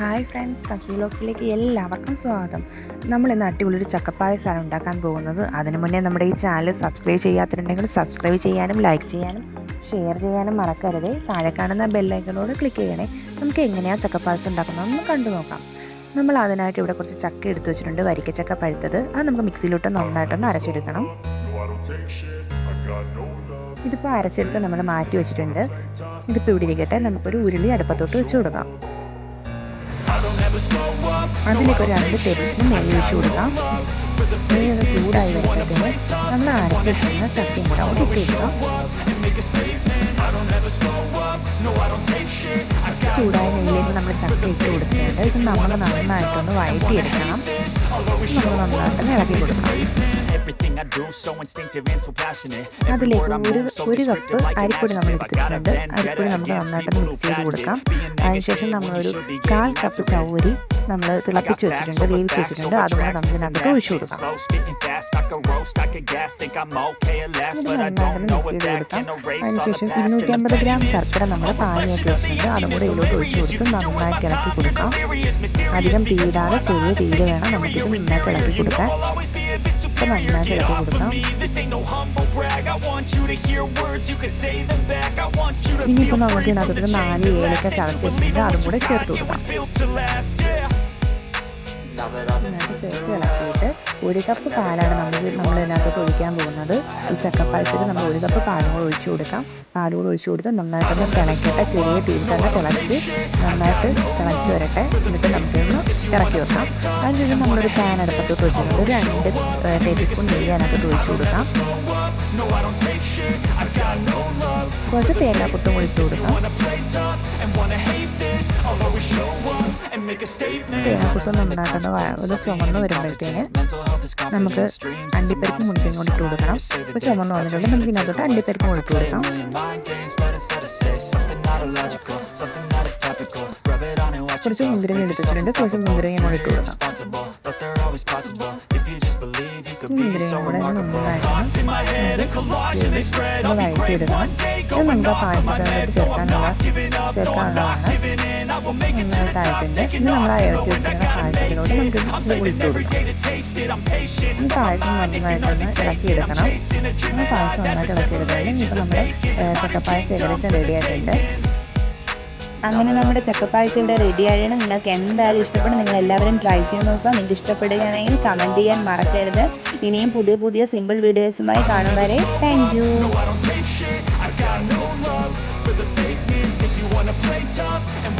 Hi friends കഫീലോക്കിലേക്ക് എല്ലാവർക്കും സ്വാഗതം. നമ്മൾ ഇന്ന് അടിപൊളി ഒരു ചക്കപ്പായസമാണ് ഉണ്ടാക്കാൻ പോകുന്നത്. അതിനു മുന്നേ നമ്മുടെ ഈ ചാനൽ സബ്സ്ക്രൈബ് ചെയ്യാത്തിട്ടുണ്ടെങ്കിൽ സബ്സ്ക്രൈബ് ചെയ്യാനും ലൈക്ക് ചെയ്യാനും ഷെയർ ചെയ്യാനും മറക്കരുത്. താഴെ കാണുന്ന ബെല്ലൈക്കനോട് ക്ലിക്ക് ചെയ്യണേ. നമുക്ക് എങ്ങനെയാണ് ചക്കപ്പായസം ഉണ്ടാക്കുന്നതെന്ന് കണ്ടു നോക്കാം. നമ്മൾ അതിനായിട്ട് ഇവിടെ കുറച്ച് ചക്ക എടുത്തു വെച്ചിട്ടുണ്ട്. വരിക്കച്ചക്ക പഴുത്തത്. അത് നമുക്ക് മിക്സിയിലോട്ട് നന്നായിട്ടൊന്ന് അരച്ചെടുക്കണം. ഇതിപ്പോൾ അരച്ചെടുത്ത് നമ്മൾ മാറ്റി വെച്ചിട്ടുണ്ട്. ഇതിപ്പോൾ ഇവിടെ ഇരിക്കട്ടെ. നമുക്കൊരു ഉരുളി അടുപ്പത്തോട്ട് വെച്ച് കൊടുക്കാം. അതിലേക്ക് ഒരു രണ്ട് ടേബിൾ സ്പൂൺ നെയ്യ് ഒഴിച്ചു കൊടുക്കാം. നെയ്യ് ഒന്ന് ചൂടായി വരുമ്പോഴത്തേന് നമ്മൾ അരച്ച് വെച്ചിരുന്ന ചക്കയും കൂടെ അവിടെ കൊടുക്കാം. ചൂടായ നെയ്യിലേക്ക് നമ്മൾ ചട്ടി ഇട്ട് കൊടുത്തിട്ടുണ്ട് ഇത് നമ്മൾ നന്നായിട്ടൊന്ന് വഴറ്റിയെടുക്കണം. നമ്മൾ നന്നായിട്ട് ഇളക്കി കൊടുക്കണം. Everything I do so instinctive and so passionate. അതിലേക്ക് ഒരു ഒരു കപ്പ് അരിപ്പൊടി നമ്മൾ എടുത്തിട്ടുണ്ട് അരിപ്പൊടി നമുക്ക് നന്നായിട്ട് മിക്സ് ചെയ്ത് കൊടുക്കാം. അതിനുശേഷം നമ്മളൊരു കാൽ കപ്പ് ചവരി നമ്മൾ തിളപ്പിച്ച് വെച്ചിട്ടുണ്ട് വേവിച്ച് വെച്ചിട്ടുണ്ട്. അതുകൊണ്ട് നമുക്ക് ഇതിനകത്ത് ഒഴിച്ചു കൊടുക്കാം. അതിനുശേഷം past ഇരുന്നൂറ്റി and the അമ്പത് pain. ഗ്രാം ശർക്കര നമ്മൾ പാനിയാക്കി വെച്ചിട്ടുണ്ട്. അതും കൂടെ ഇതിലോട്ട് ഒഴിച്ചു കൊടുത്ത് നന്നായി കിളക്കി കൊടുക്കാം. അധികം തീയിടാതെ ചെറിയ തീര് വേണം നമുക്കിത് നന്നായി ഇളക്കി കൊടുക്കാൻ. ഇപ്പം നന്നായിട്ട് ഇളക്കി കൊടുക്കാം. ഇനിയിപ്പോൾ നമുക്ക് ഇതിനകത്തോട്ട് നാല് ഏലക്ക ചതച്ച് വെച്ചിട്ടുണ്ട്. അതും കൂടെ ചേർത്ത് കൊടുക്കാം. ചേർത്ത് ഇളക്കിയിട്ട് ഒരു കപ്പ് പാലാണ് നമ്മൾ ഇതിനകത്തോട്ട് ഒഴിക്കാൻ പോകുന്നത്. ഈ ചക്കപ്പായത്തിൽ നമ്മൾ ഒരു കപ്പ് പാലും കൂടെ ഒഴിച്ചു കൊടുക്കാം. പാലും കൂടെ ഒഴിച്ചു കൊടുത്ത് നന്നായിട്ടൊന്ന് തിളക്കട്ടെ. ചെറിയ തീയിൽ തന്നെ തിളച്ച് നന്നായിട്ട് തിളച്ച് വരട്ടെ. എന്നിട്ട് നമുക്കൊന്ന് ഇറക്കി വെക്കാം. അതിനുശേഷം നമ്മളൊരു പാൻ അടുപ്പത്തോട്ട് വെച്ചിട്ടുണ്ട് ഒരു രണ്ട് ടേബിൾ സ്പൂൺ നെയ്യ് അതിനകത്തോട്ട് ഒഴിച്ചു കൊടുക്കാം. കുറച്ച് തേങ്ങാക്കൊട്ടും ഒഴിച്ചു കൊടുക്കാം. ഒരു. തേങ്ങാക്കൊട്ടും നന്നായിട്ടൊന്ന് വ- ഒന്ന് ചുമന്ന് വരുമ്പോഴത്തേന് നമുക്ക് അണ്ടിപ്പരിപ്പ് മുട്ടയും ഇട്ട് കൊടുക്കണം. ഇപ്പോൾ ചുമന്ന് വന്നിട്ടുണ്ട്. നമുക്ക് ഇതിനകത്തോട്ട് അണ്ടിപ്പരിപ്പ് കൊടുത്തു കൊടുക്കാം. കുറച്ച്. മുന്തിരിങ്ങ എടുത്തിട്ടുണ്ട് കുറച്ച് മുന്തിരിങ്ങ കൂടി ഇട്ട് കൊടുക്കാം മുന്തിരിങ്ങ കൂടെ. നന്നായിട്ട്. ഒന്ന് വഴറ്റിയിടണം ഇത് നമുക്ക് പായസത്തിനകത്ത് ചേർക്കാനുള്ള ചേർക്കാനുള്ളതാണ് നന്നായിട്ടായിട്ടുണ്ട് ഇനി നമ്മൾ ആ ഇറക്കി വെച്ചിരിക്കുന്ന പായസത്തിലോട്ട് നമുക്ക് ഇത് കൊടുക്കാം പായസം നന്നായിട്ടൊന്ന് ഇളക്കിയെടുക്കണം ആ പായസം നന്നായിട്ട് ഇളക്കിയെടുക്കണം ഇപ്പോൾ നമ്മുടെ ചക്കപ്പായസം ഏകദേശം റെഡി ആയിട്ടുണ്ട് അങ്ങനെ നമ്മുടെ ചക്കപ്പായസം ഇവിടെ റെഡി ആയാണ് നിങ്ങൾക്ക് എന്തായാലും ഇഷ്ടപ്പെടും. നിങ്ങൾ എല്ലാവരും ട്രൈ ചെയ്ത് നോക്കുക. നിങ്ങൾക്ക് ഇഷ്ടപ്പെടുകയാണെങ്കിൽ കമന്റ് ചെയ്യാൻ മറക്കരുത്. ഇനിയും പുതിയ പുതിയ സിമ്പിൾ വീഡിയോസുമായി കാണും വരെ. താങ്ക്